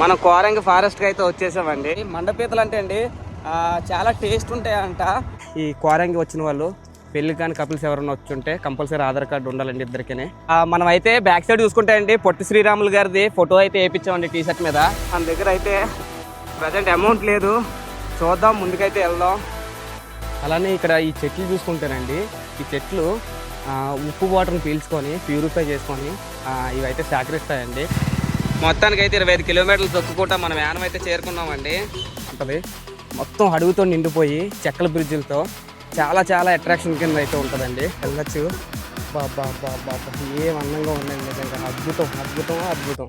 మన కోరంగి ఫారెస్ట్కి అయితే వచ్చేసామండి. మండపీతలు అంటే అండి చాలా టేస్ట్ ఉంటాయంట. ఈ కోరంగి వచ్చిన వాళ్ళు పెళ్ళి కానీ కపుల్స్ ఎవరైనా వచ్చుంటే కంపల్సరీ ఆధార్ కార్డు ఉండాలండి ఇద్దరికీ మనం అయితే బ్యాక్ సైడ్ చూసుకుంటే అండి పొట్టి శ్రీరాములు గారిది ఫోటో అయితే వేయించామండి టీ షర్ట్ మీద. మన దగ్గర అయితే ప్రజెంట్ అమౌంట్ లేదు. చూద్దాం ముందుకైతే వెళ్దాం. అలానే ఇక్కడ ఈ చెట్లు చూసుకుంటేనండి ఈ చెట్లు ఉప్పు వాటర్ని పీల్చుకొని ప్యూరిఫై చేసుకొని ఇవైతే సేకరిస్తాయండి. మొత్తానికి అయితే ఇరవై ఐదు కిలోమీటర్లు తొక్కుకుంటా మనం యానం అయితే చేరుకున్నామండి. ఉంటుంది మొత్తం అడుగుతో నిండిపోయి చెక్కల బ్రిడ్జిలతో చాలా చాలా అట్రాక్షన్ కింద అయితే ఉంటుందండి. వెళ్ళచ్చు. బాబా బాబా ఏం అందంగా ఉందండి నిజంగా. అద్భుతం అద్భుతం అద్భుతం.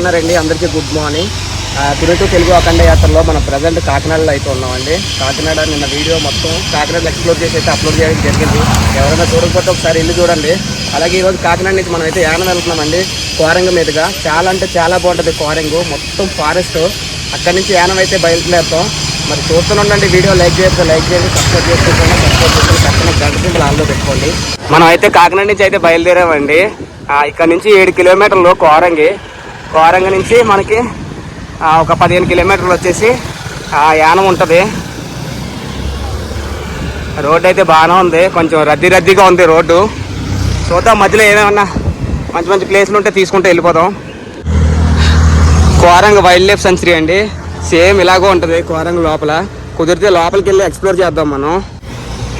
ఉన్నారండి అందరికీ గుడ్ మార్నింగ్ తిరుగుతూ తెలుగు అఖండ యాత్రలో మనం ప్రజెంట్ కాకినాడలో అయితే ఉన్నామండి. కాకినాడ నిన్న వీడియో మొత్తం కాకినాడలో ఎక్స్ప్లోర్ చేసి అయితే అప్లోడ్ చేయడం జరిగింది. ఎవరైనా చూడకపోతే ఒకసారి ఇల్లు చూడండి. అలాగే ఈరోజు కాకినాడ నుంచి మనం అయితే యానం వెళ్తున్నామండి కోరంగ మీదుగా. చాలా అంటే చాలా బాగుంటుంది కోరంగు మొత్తం ఫారెస్ట్ అక్కడి నుంచి యానం అయితే బయలుదేరుతాం. మరి చూస్తుండండి వీడియో లైక్ చేస్తే లైక్ చేయండి సబ్స్క్రైబ్ చేసుకోండి సబ్స్క్రైబ్ చేసుకుని పక్కన గంట సింపుల్ ఆన్లో పెట్టుకోండి. మనం అయితే కాకినాడ నుంచి అయితే బయలుదేరామండి. ఇక్కడ నుంచి ఏడు కిలోమీటర్లు కోరంగి కోరంగ నుంచి మనకి ఒక పదిహేను కిలోమీటర్లు వచ్చేసి ఆ, యానం ఉంటుంది. రోడ్డు అయితే బాగానే ఉంది. కొంచెం రద్దీ రద్దీగా ఉంది రోడ్డు. చూద్దాం మధ్యలో ఏమేమన్నా మంచి మంచి ప్లేస్లు ఉంటే తీసుకుంటే వెళ్ళిపోదాం. కోరంగ వైల్డ్ లైఫ్ సెంచరీ అండి. సేమ్ ఇలాగో ఉంటుంది కోరంగ లోపల. కుదిరితే లోపలికి వెళ్ళి ఎక్స్ప్లోర్ చేద్దాం మనం.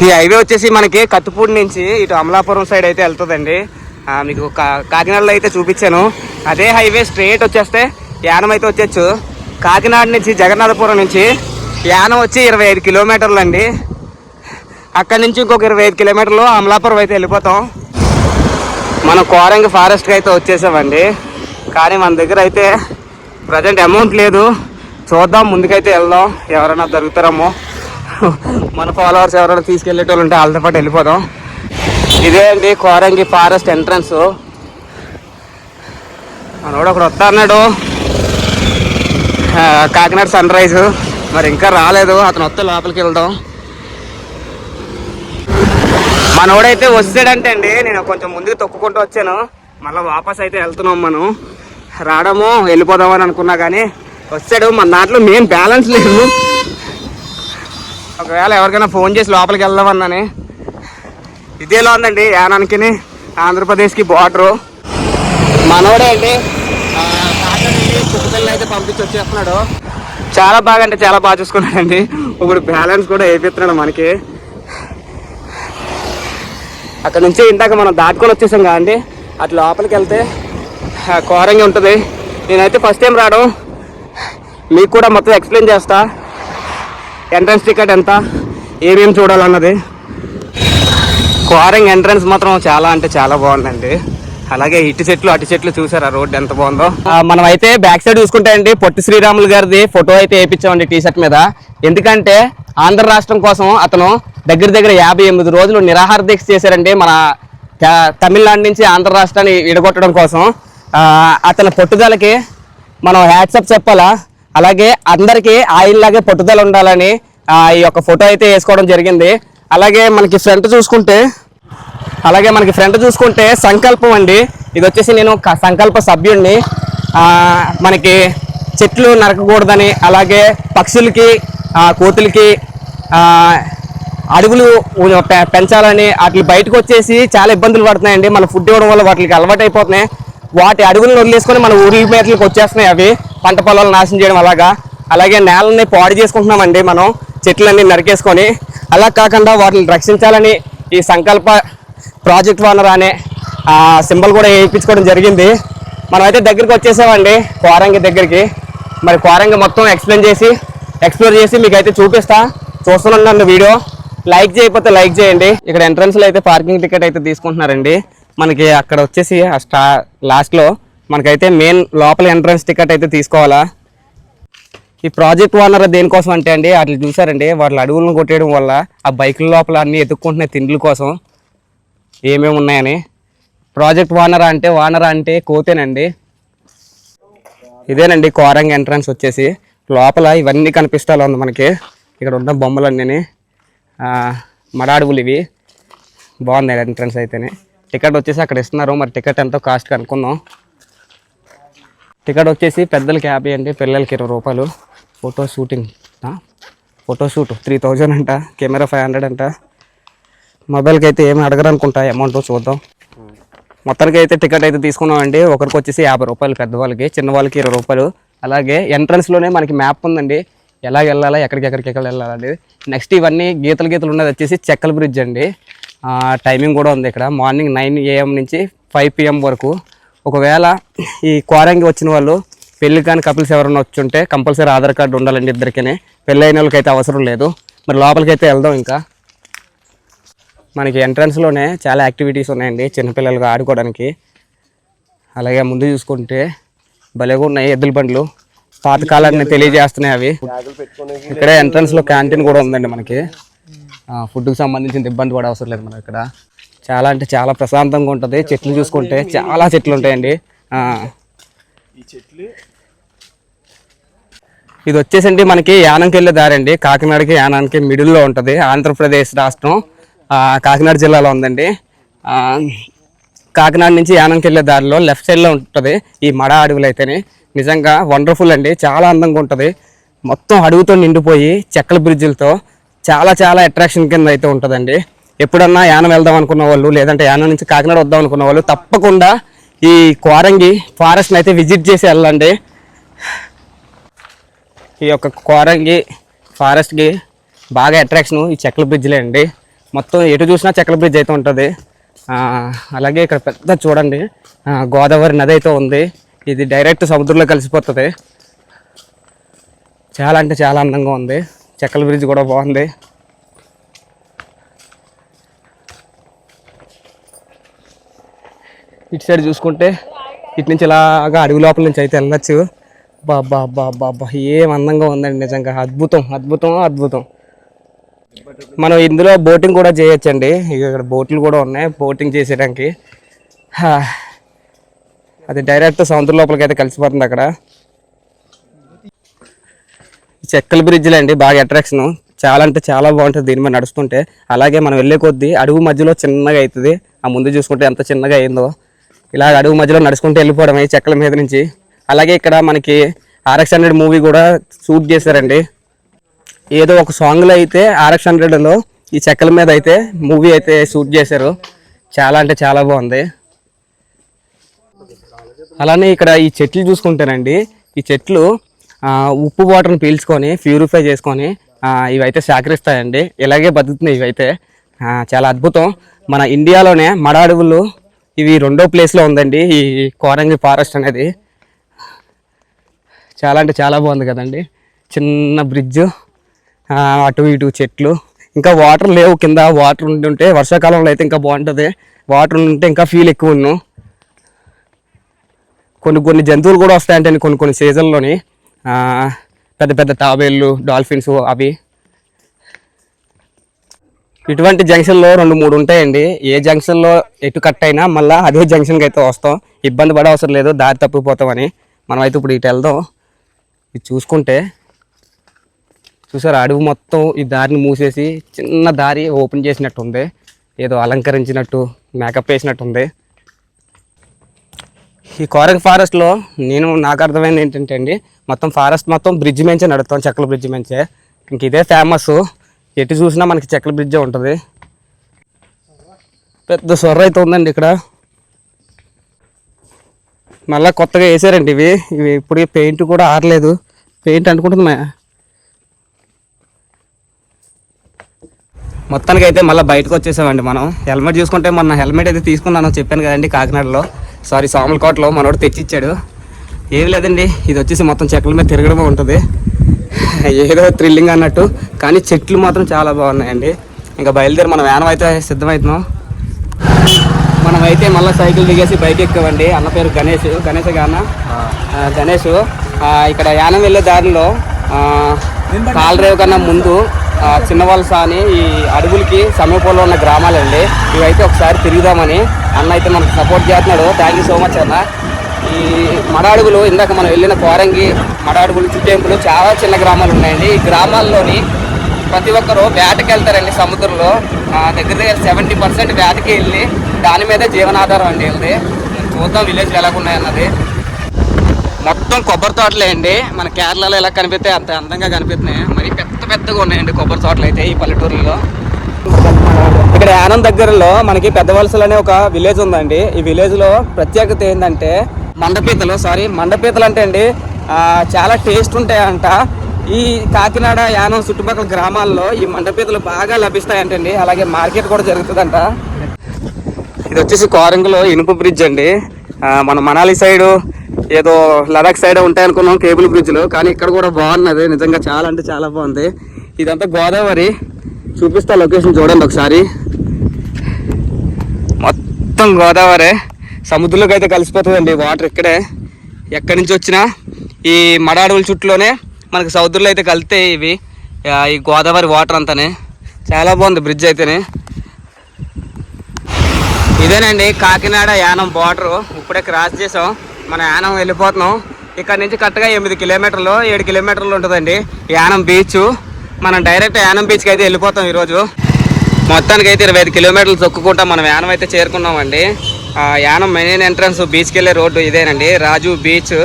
ఈ హైవే వచ్చేసి మనకి కత్తిపూడి నుంచి ఇటు అమలాపురం సైడ్ అయితే వెళ్తుందండి. మీకు కా- కాకినాడలో అయితే చూపించాను. అదే హైవే స్ట్రేట్ వచ్చేస్తే యానం అయితే వచ్చేచ్చు. కాకినాడ నుంచి జగన్నాథపురం నుంచి యానం వచ్చి ఇరవై ఐదు కిలోమీటర్లు అండి. అక్కడి నుంచి ఇంకొక ఇరవై ఐదు కిలోమీటర్లు అమలాపురం అయితే వెళ్ళిపోతాం. మనం కోరంగి ఫారెస్ట్కి అయితే వచ్చేసామండి. కానీ మన దగ్గర అయితే ప్రజెంట్ అమౌంట్ లేదు. చూద్దాం ముందుకైతే వెళ్దాం. ఎవరైనా దొరుకుతారేమో. మన ఫాలోవర్స్ ఎవరైనా తీసుకెళ్ళేటోళ్ళు ఉంటే వాళ్ళతో పాటు వెళ్ళిపోదాం. ఇదే అండి కోరంగి ఫారెస్ట్ ఎంట్రన్స్? మనోడు ఒకడు వస్తా అన్నాడు. Kakinada sunrise. మరి ఇంకా రాలేదు. అతను వస్తే లోపలికి వెళ్దాం. మనోడైతే వస్తాడంటే అండి నేను కొంచెం ముందుకు తొక్కుకుంటూ వచ్చాను. మళ్ళీ వాపస్ అయితే వెళ్తున్నాం మనం. రావడము వెళ్ళిపోదామని అనుకున్నా కానీ వస్తాడు మన దాంట్లో మెయిన్ బ్యాలెన్స్ లేదు. ఒకవేళ ఎవరికైనా ఫోన్ చేసి లోపలికి వెళ్దామన్నానే ఇదేలా ఉందండి యానానికి ఆంధ్రప్రదేశ్కి బార్డరు. మనోడే అండి. కుక్కపిల్లని అయితే పంపించి వచ్చేస్తున్నాడు. చాలా బాగా అంటే చాలా బాగా చూసుకున్నాడండి. ఇప్పుడు బ్యాలెన్స్ కూడా వేపిస్తున్నాడు మనకి. అక్కడ నుంచి ఇందాక మనం దాటుకొని వచ్చేసాం కదండి అటు లోపలికి వెళ్తే ఆ, కోరంగి ఉంటుంది. నేనైతే ఫస్ట్ టైం రావడం. మీకు కూడా మొత్తం ఎక్స్ప్లెయిన్ చేస్తా. ఎంట్రన్స్ టికెట్ ఎంత? ఏమేమి చూడాలన్నది. క్వారింగ్ ఎంట్రన్స్ మాత్రం చాలా అంటే చాలా బాగుందండి. అలాగే ఇటు చెట్లు అటు చెట్లు చూసారా? రోడ్ ఎంత బాగుందో. మనం అయితే బ్యాక్ సైడ్ చూసుకుంటే అండి పొట్టి శ్రీరాములు గారిది ఫోటో అయితే వేయించామండి టీ షర్ట్ మీద. ఎందుకంటే ఆంధ్ర రాష్ట్రం కోసం అతను దగ్గర దగ్గర యాభై ఎనిమిది రోజులు నిరాహార దీక్ష చేశారండి మన త- తమిళనాడు నుంచి ఆంధ్ర రాష్ట్రాన్ని విడగొట్టడం కోసం. అతని పట్టుదలకి మనం హ్యాట్సప్ చెప్పాలా? అలాగే అందరికీ ఆయనలాగే పట్టుదల ఉండాలని ఈ యొక్క ఫోటో అయితే వేసుకోవడం జరిగింది. అలాగే మనకి ఫ్రంట్ చూసుకుంటే అలాగే మనకి ఫ్రంట్ చూసుకుంటే సంకల్పం అండి. ఇది వచ్చేసి నేను సంకల్ప సభ్యుడిని మనకి చెట్లు నరకకూడదని అలాగే పక్షులకి కోతులకి అడుగులు అడవులు పెంచాలని వాటి బయటకు వచ్చేసి చాలా ఇబ్బందులు పడుతున్నాయండి. మన ఫుడ్ ఇవ్వడం వల్ల వాటికి అలవాటు అయిపోతున్నాయి వాటి అడుగులను వదిలేసుకొని మన ఊరి మీదకి వచ్చేస్తున్నాయి అవి. పంట పొలాలు నాశనం చేయడం అలాగా. అలాగే నేలని పాడు చేసుకుంటున్నామండి మనం. చెట్లన్నీ నరికేసుకొని అలా కాకుండా వాటిని రక్షించాలని ఈ సంకల్ప ప్రాజెక్ట్ ఓనర్ అనే సింబల్ కూడా వేయించుకోవడం జరిగింది. మనమైతే దగ్గరికి వచ్చేసామండి కోరంగి దగ్గరికి. మరి కోరంగి మొత్తం ఎక్స్ప్లెయిన్ చేసి ఎక్స్ప్లోర్ చేసి మీకు అయితే చూపిస్తా. చూస్తున్నాను వీడియో. లైక్ చేయకపోతే లైక్ చేయండి. ఇక్కడ ఎంట్రన్స్లో అయితే పార్కింగ్ టికెట్ అయితే తీసుకుంటున్నారండి. మనకి అక్కడ వచ్చేసి ఆ స్టా లాస్ట్లో మనకైతే మెయిన్ లోపల ఎంట్రన్స్ టికెట్ అయితే తీసుకోవాలా. ఈ ప్రాజెక్ట్ ఓనర్ దేనికోసం అంటే అండి అట్లా చూసారండి వాళ్ళ అడవులను కొట్టేయడం వల్ల ఆ బైకుల లోపల అన్ని ఎత్తుక్కుంటున్నాయి తిండ్ల కోసం ఏమేమి ఉన్నాయని. ప్రాజెక్ట్ ఓనర్ అంటే ఓనర్ అంటే కోతేనండి. ఇదేనండి కోరంగ్ ఎంట్రన్స్ వచ్చేసి. లోపల ఇవన్నీ కనిపిస్తా ఉంది మనకి. ఇక్కడ ఉన్న బొమ్మలన్నీ మడాడుగులు ఇవి. బాగుంది ఎంట్రన్స్ అయితేనే. టికెట్ వచ్చేసి అక్కడ ఇస్తున్నారు. మరి టికెట్ ఎంతో కాస్ట్ కనుక్కుందాం టికెట్ వచ్చేసి పెద్దలకి యాభై అండి పిల్లలకి ఇరవై రూపాయలు. Photo shooting photo shoot three thousand అంట కెమెరా ఫైవ్ హండ్రెడ్ అంట. మొబైల్కి అయితే ఏమి అడగరనుకుంటా అమౌంట్ చూద్దాం. మొత్తానికి అయితే టికెట్ అయితే తీసుకున్నామండి. ఒకరికి వచ్చేసి యాభై రూపాయలు పెద్దవాళ్ళకి చిన్నవాళ్ళకి ఇరవై రూపాయలు. అలాగే ఎంట్రన్స్లోనే మనకి మ్యాప్ ఉందండి. ఎలా వెళ్ళాలా ఎక్కడికి ఎక్కడికి ఎక్కడ వెళ్ళాలండి. నెక్స్ట్ ఇవన్నీ గీతలు గీతలు ఉన్నది వచ్చేసి చెక్కల బ్రిడ్జ్ అండి. టైమింగ్ కూడా ఉంది ఇక్కడ. మార్నింగ్ నైన్ ఏఎం నుంచి ఫైవ్ పిఎం వరకు. ఒకవేళ ఈ క్వారంగి వచ్చిన వాళ్ళు పెళ్ళి కానీ కపుల్స్ ఎవరైనా వచ్చి ఉంటే కంపల్సరీ ఆధార్ కార్డు ఉండాలండి ఇద్దరికీ పెళ్ళి అయిన వాళ్ళకి అయితే అవసరం లేదు. మరి లోపలికి అయితే వెళ్దాం ఇంకా. మనకి ఎంట్రన్స్లోనే చాలా యాక్టివిటీస్ ఉన్నాయండి చిన్నపిల్లలకు ఆడుకోవడానికి. అలాగే ముందు చూసుకుంటే భలేగా ఉన్నాయి ఎద్దుల బండ్లు. పాతకాలాన్ని తెలియజేస్తున్నాయి అవి. ఇక్కడ ఎంట్రన్స్లో క్యాంటీన్ కూడా ఉందండి మనకి. ఫుడ్కి సంబంధించిన ఇబ్బంది కూడా అవసరం లేదు మనకి ఇక్కడ. చాలా అంటే చాలా ప్రశాంతంగా ఉంటుంది. చెట్లు చూసుకుంటే చాలా చెట్లు ఉంటాయండి. ఆ. ఇది వచ్చేసండి మనకి యానంకి వెళ్ళే దారి అండి. కాకినాడకి యానానికి మిడిల్లో ఉంటుంది. ఆంధ్రప్రదేశ్ రాష్ట్రం కాకినాడ జిల్లాలో ఉందండి. కాకినాడ నుంచి యానంకి వెళ్ళే దారిలో లెఫ్ట్ సైడ్లో ఉంటుంది ఈ మడ అడవులు అయితేనే నిజంగా వండర్ఫుల్ అండి. చాలా అందంగా ఉంటుంది. మొత్తం అడవితో నిండిపోయి చెక్కల బ్రిడ్జిలతో చాలా చాలా అట్రాక్షన్ కింద అయితే ఉంటుందండి. ఎప్పుడన్నా యానం వెళ్దాం అనుకున్న వాళ్ళు లేదంటే యానం నుంచి కాకినాడ వద్దాం అనుకున్న వాళ్ళు తప్పకుండా ఈ కోరంగి ఫారెస్ట్ని అయితే విజిట్ చేసి వెళ్ళండి. ఈ యొక్క కోరంగి ఫారెస్ట్కి బాగా అట్రాక్షన్ ఈ చెక్కల బ్రిడ్జ్లే అండి. మొత్తం ఎటు చూసినా చెక్కల బ్రిడ్జ్ అయితే ఉంటుంది. అలాగే ఇక్కడ పెద్ద చూడండి. గోదావరి నది అయితే ఉంది. ఇది డైరెక్ట్ సముద్రంలో కలిసిపోతుంది. చాలా అంటే చాలా అందంగా ఉంది. చెక్కల బ్రిడ్జ్ కూడా బాగుంది. ఇటు సైడ్ చూసుకుంటే ఇటు నుంచి ఇలాగా అడవి లోపల నుంచి అయితే వెళ్ళచ్చు. బాబా బాబా బా ఏం అందంగా ఉందండి నిజంగా. అద్భుతం అద్భుతం అద్భుతం. మనం ఇందులో బోటింగ్ కూడా చేయొచ్చండి. ఇక్కడ బోట్లు కూడా ఉన్నాయి బోటింగ్ చేసేయడానికి. అది డైరెక్ట్ సముద్రం లోపలికి అయితే కలిసిపోతుంది అక్కడ. చెక్కల బ్రిడ్జ్లు అండి బాగా అట్రాక్షన్ చాలా అంటే చాలా బాగుంటుంది దీని మీద నడుస్తుంటే. అలాగే మనం వెళ్ళే కొద్దీ అడుగు మధ్యలో చిన్నగా అవుతుంది. ఆ ముందు చూసుకుంటే ఎంత చిన్నగా అయిందో. ఇలా అడుగు మధ్యలో నడుచుకుంటూ వెళ్ళిపోవడం చెక్కల మీద నుంచి. అలాగే ఇక్కడ మనకి ఆర్ఎక్స్ హండ్రెడ్ మూవీ కూడా షూట్ చేశారండి. ఏదో ఒక సాంగ్లో అయితే ఆర్ఎక్స్ హండ్రెడ్లో ఈ చెక్కల మీద అయితే మూవీ అయితే షూట్ చేశారు. చాలా అంటే చాలా బాగుంది. అలానే ఇక్కడ ఈ చెట్లు చూసుకుంటేనండి ఈ చెట్లు ఉప్పు వాటర్ని పీల్చుకొని ప్యూరిఫై చేసుకొని ఇవైతే సేకరిస్తాయండి. ఇలాగే బతుకుతున్నాయి ఇవైతే. చాలా అద్భుతం. మన ఇండియాలోనే మడ అడవులు ఇవి రెండో ప్లేస్లో ఉందండి ఈ కోరంగి ఫారెస్ట్ అనేది. చాలా అంటే చాలా బాగుంది కదండి. చిన్న బ్రిడ్జ్ అటు ఇటు చెట్లు. ఇంకా వాటర్ లేవు కింద వాటర్ ఉంటుంటే వర్షాకాలంలో అయితే ఇంకా బాగుంటుంది. వాటర్ ఉంటే ఇంకా ఫీల్ ఎక్కువ ఉన్నాం. కొన్ని కొన్ని జంతువులు కూడా వస్తాయంటే కొన్ని కొన్ని సీజన్లోని పెద్ద పెద్ద తాబేళ్ళు డాల్ఫిన్స్ అవి. ఇటువంటి జంక్షన్లో రెండు మూడు ఉంటాయండి. ఏ జంక్షన్లో ఎటు కట్ అయినా మళ్ళీ అదే జంక్షన్కి అయితే వస్తాం. ఇబ్బంది పడే అవసరం లేదు దారి తప్పిపోతామని. మనం అయితే ఇప్పుడు ఇటు వెళ్దాం. ఇది చూసుకుంటే చూసారు అడవి మొత్తం ఈ దారిని మూసేసి చిన్న దారి ఓపెన్ చేసినట్టు ఉంది ఏదో అలంకరించినట్టు మేకప్ వేసినట్టు ఉంది ఈ కోరక ఫారెస్ట్లో నేను నాకు అర్థమైంది ఏంటంటే అండి మొత్తం ఫారెస్ట్ మొత్తం బ్రిడ్జ్ మించే నడుస్తాం చెక్కల బ్రిడ్జ్ మంచే ఇంక ఇదే ఫేమస్ ఎటు చూసినా మనకి చెక్కల బ్రిడ్జే ఉంటుంది. పెద్ద సొర్ర అయితే ఉందండి ఇక్కడ. మళ్ళీ కొత్తగా వేసారండి ఇవి. ఇవి ఇప్పుడు పెయింట్ కూడా ఆరలేదు. పెయింట్ అనుకుంటుంది మా మొత్తానికి అయితే మళ్ళీ బయటకు వచ్చేసామండి మనం. హెల్మెట్ చూసుకుంటే మొన్న హెల్మెట్ అయితే తీసుకున్నాను చెప్పాను కదండి కాకినాడలో. సారీ సోమలకోటలో మనోడు తెచ్చిచ్చాడు. ఏం లేదండి ఇది వచ్చేసి మొత్తం చెట్ల మీద తిరగడమే ఉంటుంది. ఏదో థ్రిల్లింగ్ అన్నట్టు. కానీ చెట్లు మాత్రం చాలా బాగున్నాయండి. ఇంకా బయలుదేరి మనం వ్యానం అయితే సిద్ధమవుతున్నాం అయితే మళ్ళీ సైకిల్ దిగేసి బైక్ ఎక్కామండి అన్న పేరు గణేష్ గణేష్ గాన గణేష్. ఇక్కడ యానం వెళ్ళే దారిలో కాలరేవు కన్నా ముందు ఆ, చిన్న వలస అని ఈ అడవులకి సమీపంలో ఉన్న గ్రామాలండి. ఇవైతే ఒకసారి తిరుగుదామని అన్న అయితే మనకు సపోర్ట్ చేస్తున్నాడు. థ్యాంక్ యూ సో మచ్ అన్న. ఈ మడాడుగులు ఇందాక మనం వెళ్ళిన కోరంగి మడాడుగులు చుట్టేంపులు చాలా చిన్న గ్రామాలు ఉన్నాయండి. ఈ గ్రామాల్లోని ప్రతి ఒక్కరు వేటకి వెళ్తారండి సముద్రంలో. దగ్గర దగ్గర సెవెంటీ పర్సెంట్ వేటకి వెళ్ళి దాని మీద జీవనాధారం అండి వెళ్ళి చూద్దాం విలేజ్లు ఎలా ఉన్నాయన్నది. మొత్తం కొబ్బరి తోటలే అండి. మన కేరళలో ఎలా కనిపిస్తే అంత అందంగా కనిపిస్తున్నాయి. మరి పెద్ద పెద్దగా ఉన్నాయండి కొబ్బరి తోటలు అయితే ఈ పల్లెటూరులో ఇక్కడ యానం దగ్గరలో మనకి పెద్ద వలసలు అనే ఒక విలేజ్ ఉందండి. ఈ విలేజ్లో ప్రత్యేకత ఏంటంటే మండపీతలు సారీ మండపీతలు అంటే అండి చాలా టేస్ట్ ఉంటాయంట. ఈ కాకినాడ యానం చుట్టుపక్కల గ్రామాల్లో ఈ మండపీతలు బాగా లభిస్తాయంటండి. అలాగే మార్కెట్ కూడా జరుగుతుందంట. ఇది వచ్చేసి కోరంగులో ఇనుప బ్రిడ్జ్ అండి. మన మనాలి సైడ్ ఏదో లడాక్ సైడ్ ఉంటాయి అనుకున్నాం కేబుల్ బ్రిడ్జ్లు కానీ ఇక్కడ కూడా బాగున్నది. నిజంగా చాలా అంటే చాలా బాగుంది. ఇదంతా గోదావరి. చూపిస్తా లొకేషన్ చూడండి ఒకసారి. మొత్తం గోదావరి. సముద్రంలోకి అయితే కలిసిపోతుందండి వాటర్ ఇక్కడే. ఎక్కడి నుంచి వచ్చినా ఈ మడ అడవుల చుట్టూలోనే మనకి సముద్రంలో అయితే కలితే ఇవి. ఈ గోదావరి వాటర్ అంతానే. చాలా బాగుంది బ్రిడ్జ్ అయితేనే. ఇదేనండి కాకినాడ యానం బార్డరు ఇప్పుడే క్రాస్ చేసాం. మన యానం వెళ్ళిపోతున్నాం. ఇక్కడ నుంచి కరెక్ట్గా ఎనిమిది కిలోమీటర్లు ఏడు కిలోమీటర్లు ఉంటుందండి యానం బీచ్ మనం డైరెక్ట్ యానం బీచ్కి అయితే వెళ్ళిపోతాం ఈరోజు. మొత్తానికి అయితే ఇరవై ఐదు కిలోమీటర్లు తొక్కుకుంటాం మనం యానం అయితే చేరుకున్నామండి. ఆ యానం మెయిన్ ఎంట్రన్స్ బీచ్కి వెళ్ళే రోడ్డు ఇదేనండి. రాజు బీచ్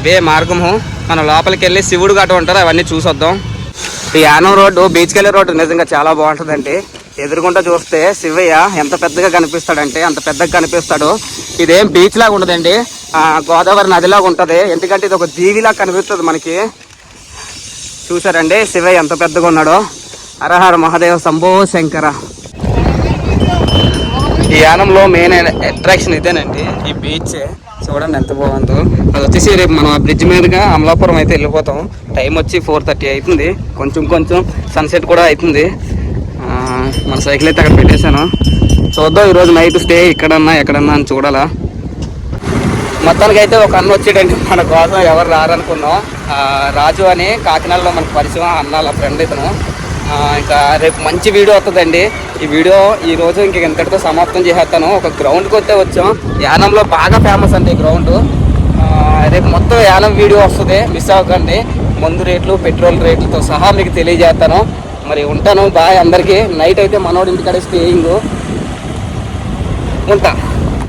ఇదే మార్గము. మనం లోపలికి వెళ్ళి శివుడు గట్ట ఉంటారు అవన్నీ చూసొద్దాం. ఈ యానం రోడ్డు బీచ్కి వెళ్ళే రోడ్డు నిజంగా చాలా బాగుంటుందండి. ఎదురుగుంటా చూస్తే శివయ్య ఎంత పెద్దగా కనిపిస్తాడంటే అంత పెద్దగా కనిపిస్తాడు. ఇదేం బీచ్ లాగా ఉండదండి. గోదావరి నదిలాగా ఉంటుంది. ఎందుకంటే ఇది ఒక జీవిలాగా కనిపిస్తుంది మనకి. చూసారండి శివయ్య ఎంత పెద్దగా ఉన్నాడో. హరహర మహాదేవ శంభో శంకర. ఈ యానంలో మెయిన్ అట్రాక్షన్ ఇదేనండి ఈ బీచ్ చూడండి ఎంత బాగుందో. అది వచ్చేసి రేపు మనం ఆ బ్రిడ్జ్ మీదుగా అమలాపురం అయితే వెళ్ళిపోతాం. టైం వచ్చి ఫోర్ థర్టీ అవుతుంది. కొంచెం కొంచెం సన్సెట్ కూడా అవుతుంది. మన సైకిల్ అయితే అక్కడ పెట్టేశాను. చూద్దాం ఈరోజు నైట్ స్టే ఇక్కడన్నా ఎక్కడన్నా అని చూడాలా. మొత్తానికి అయితే ఒక అన్న వచ్చేటండి మన కోసం ఎవరు రారనుకున్నాం. రాజు అని కాకినాడలో మనకు పరిచయం అన్న వాళ్ళ ఫ్రెండ్ ఇతను. ఇంకా రేపు మంచి వీడియో వస్తుందండి. ఈ వీడియో ఈ రోజు ఇంక ఇంతటితో సమాప్తం చేసేస్తాను. ఒక గ్రౌండ్కి వస్తే వచ్చాం. యానంలో బాగా ఫేమస్ అండి ఈ గ్రౌండ్ రేపు మొత్తం యానం వీడియో వస్తుంది. మిస్ అవ్వకండి. మందు రేట్లు పెట్రోల్ రేట్లతో సహా మీకు తెలియజేస్తాను. మరి ఉంటాను. బాయ్ అందరికీ. నైట్ అయితే మనోడి ఇంటికాడే స్టేయింగ్. ఉంటా.